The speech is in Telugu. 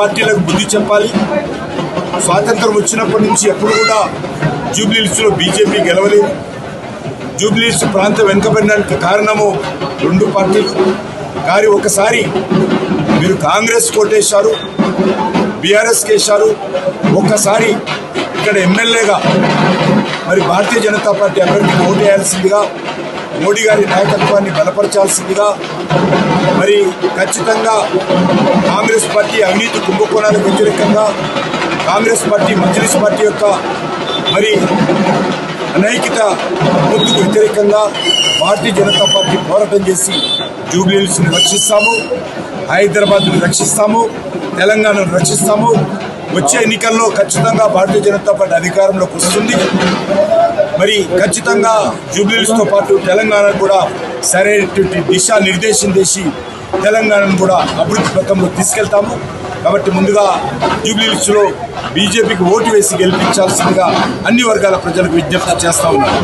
పార్టీలకు బుద్ధి చెప్పాలి. స్వాతంత్రం వచ్చినప్పటి నుంచి ఎప్పుడు కూడా జూబ్లీహిల్స్లో బీజేపీ గెలవలేదు. జూబ్లీహిల్స్ ప్రాంతం వెనుకబడినానికి కారణము రెండు పార్టీలు. కానీ ఒకసారి మీరు కాంగ్రెస్ కోటేశారు బీఆర్ఎస్ కేశారు. ఒక్కసారి ఇక్కడ ఎమ్మెల్యేగా మరి భారతీయ జనతా పార్టీ అభ్యర్థికి ఓటు వేయాల్సిందిగా మోడీ గారి నాయకత్వాన్ని బలపరచాల్సిందిగా మరి ఖచ్చితంగా కాంగ్రెస్ పార్టీ అవినీతి కుంభకోణాలకు వ్యతిరేకంగా కాంగ్రెస్ పార్టీ మజ్లిస్ పార్టీ యొక్క మరి అనైకిత ముందుకు వ్యతిరేకంగా భారతీయ జనతా పార్టీ పోరాటం చేసి జూబ్లీహిల్స్ని రక్షిస్తాము హైదరాబాద్ని రక్షిస్తాము తెలంగాణను రక్షిస్తాము. వచ్చే ఎన్నికల్లో ఖచ్చితంగా భారతీయ జనతా పార్టీ అధికారంలోకి వస్తుంది. మరి ఖచ్చితంగా జూబ్లీస్తో పాటు తెలంగాణ కూడా సరైనటువంటి దిశా నిర్దేశం చేసి తెలంగాణను కూడా అభివృద్ధి పథంలో తీసుకెళ్తాము. కాబట్టి ముందుగా జూబ్లీస్లో బీజేపీకి ఓటు వేసి గెలిపించాల్సిందిగా అన్ని వర్గాల ప్రజలకు విజ్ఞప్తి చేస్తా ఉన్నాను.